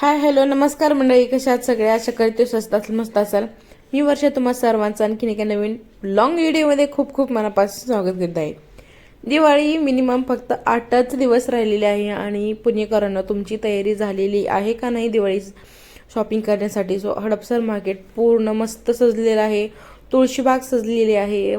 Hi hello नमस्कार मंडळी कशा आहात सगळ्या आशा करते स्वस्त असेल मस्त असाल. मी वर्ष तुम्हा सर्वांचं आणखीन एका नवीन लॉंग व्हिडिओमध्ये खूप खूप मनापासून स्वागत करत आहे. दिवाळी मिनिमम फक्त आठच दिवस राहिलेले आहे आणि पुणेकरांना तुमची तयारी झालेली आहे का नाही दिवाळी शॉपिंग करण्यासाठी? सो हडपसर मार्केट पूर्ण मस्त सजलेलं आहे. तुळशीबाग सजलेली आहे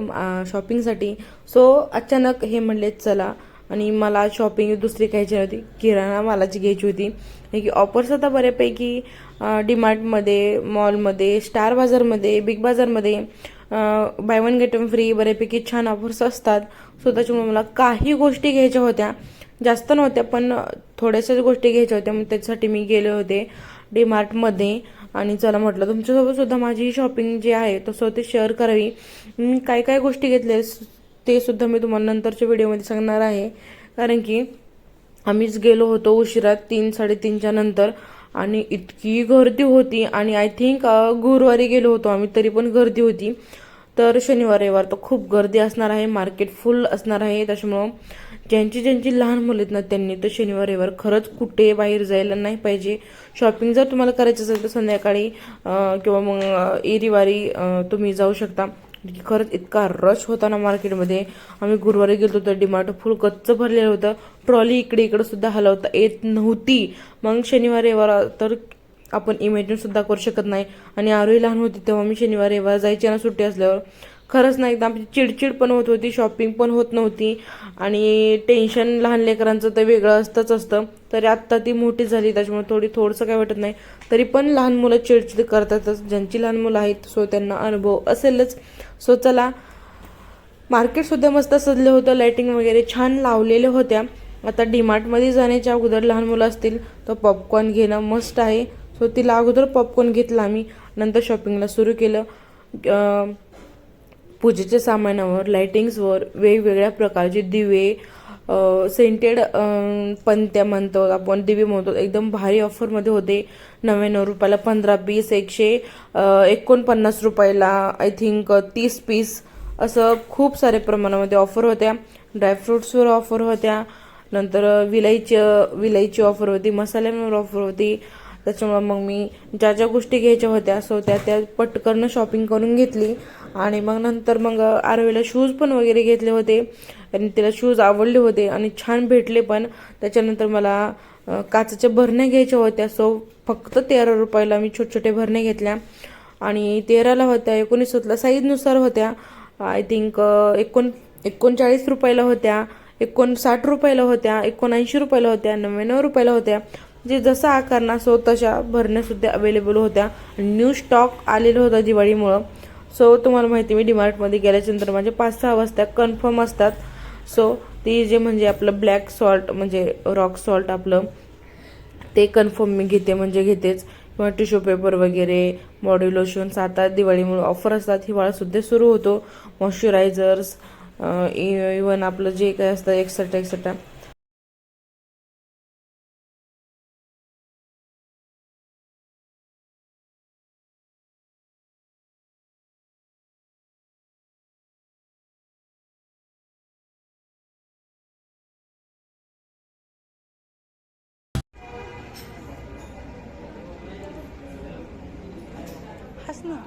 शॉपिंगसाठी सो अचानक हे म्हणले चला आणि मला शॉपिंग दुसरी घ्यायची होती. किराणा मालाची घ्यायची होती. की ऑफर्स आता बऱ्यापैकी डीमार्टमध्ये मॉलमध्ये स्टार बाजारमध्ये big बाजारमध्ये buy one get one free बऱ्यापैकी छान ऑफर्स असतात. सो त्याच्यामुळे मला काही गोष्टी घ्यायच्या होत्या. जास्त नव्हत्या पण थोड्याशाच गोष्टी घ्यायच्या होत्या. मग त्याच्यासाठी मी गेले होते डीमार्टमध्ये आणि चला म्हटलं तुमच्यासोबत सुद्धा माझी शॉपिंग जी आहे तसं ते शेअर करावी. मी काय काय गोष्टी घेतल्या? ते सुद्धा मी तुम्हाला नंतरच्या व्हिडिओमध्ये सांगणार आहे. कारण की आम्हीच गेलो होतो उशिरा तीन साडेतीनच्या नंतर आणि इतकी गर्दी होती आणि आय थिंक गुरुवारी गेलो होतो आम्ही तरी पण गर्दी होती. तर शनिवार रविवार तर खूप गर्दी असणार आहे मार्केट फुल असणार आहे. त्याच्यामुळं ज्यांची ज्यांची लहान मुलं आहेत ना त्यांनी तर शनिवार रविवार खरंच कुठे बाहेर जायला नाही पाहिजे. शॉपिंग जर तुम्हाला करायचं असेल तर संध्याकाळी किंवा मग एरिवारी तुम्ही जाऊ शकता. की खरंच इतका रश होता ना मार्केटमध्ये आम्ही गुरुवारी गेलो तर डिमार्ट फुल कच्चं भरलेलं होतं. ट्रॉली इकडे इकडे सुद्धा हलवता येत नव्हती. मग शनिवार रविवार तर आपण इमॅजिन सुद्धा करू शकत नाही. आणि आरोही लहान होती तेव्हा मी शनिवार रविवार जायची ना सुट्टी असल्यावर. खरंच नाही एकदा चिडचिड पण होत होती शॉपिंग पण होत नव्हती. आणि टेन्शन लहान लेकरांचं तर वेगळं असतंच असतं. तरी आत्ता ती मोठी झाली त्याच्यामुळे थोडी थोडंसं काय वाटत नाही. तरी पण लहान मुलं चिडचिड करतातच. ज्यांची लहान मुलं आहेत सो त्यांना अनुभव असेलच. सो चला मार्केटसुद्धा मस्त सजलं होतं लाईटिंग वगैरे छान लावलेल्या होत्या. आता डीमार्टमध्ये जाण्याच्या अगोदर लहान मुलं असतील तर पॉपकॉर्न घेणं मस्त आहे. सो तिला अगोदर पॉपकॉर्न घेतला आम्ही. नंतर शॉपिंगला सुरू केलं. पूजेच्या सामानावर लायटिंग्सवर वेगवेगळ्या प्रकारचे दिवे सेंटेड पंत्या म्हणतो आपण दिवे म्हणतो. एकदम भारी ऑफरमध्ये होते. नव्याण्णव रुपयाला पंधरा पीस एकशे एकोणपन्नास रुपयाला आय थिंक तीस पीस असं खूप साऱ्या प्रमाणामध्ये ऑफर होत्या. ड्रायफ्रूट्सवर ऑफर होत्या. नंतर विलाईची विलाईची ऑफर होती. मसाल्यांवर ऑफर होती. त्याच्यामुळं मग मी ज्या ज्या गोष्टी घ्यायच्या होत्या सो त्या त्या पटकन शॉपिंग करून घेतली. आणि मग नंतर मग आरवीला शूज पण वगैरे घेतले होते. आणि तिला शूज आवडले होते आणि छान भेटले पण. त्याच्यानंतर मला काचेच्या भरण्या घ्यायच्या होत्या. सो फक्त तेरा रुपयाला मी छोटे छोटे भरण्या घेतल्या. आणि तेराला होत्या एकोणीसला साईजनुसार होत्या. आय थिंक एकोण एकोणचाळीस रुपयाला होत्या एकोणसाठ रुपयाला होत्या एकोणऐंशी रुपयाला होत्या नव्याण्णव रुपयाला होत्या. म्हणजे जे जसा आकार ना सो तशा भरण्यासुद्धा अवेलेबल होत्या. न्यू स्टॉक आलेलं होता दिवाळीमुळं. सो तुम्हाला माहिती मी डिमार्टमध्ये गेल्याच्यानंतर माझे पाच सहा वाजता कन्फर्म असतात. सो ती जे म्हणजे आपलं ब्लॅक सॉल्ट म्हणजे रॉक सॉल्ट आपलं ते कन्फर्म मी घेते म्हणजे घेतेच. किंवा टिश्यू पेपर वगैरे बॉडी लोशन सात आठ दिवाळीमुळे ऑफर असतात. हिवाळासुद्धा सुरू होतो. मॉइश्चरायझर्स इवन आपलं जे काय असतं एक्सेट्रा एक्सेट्रा हस ना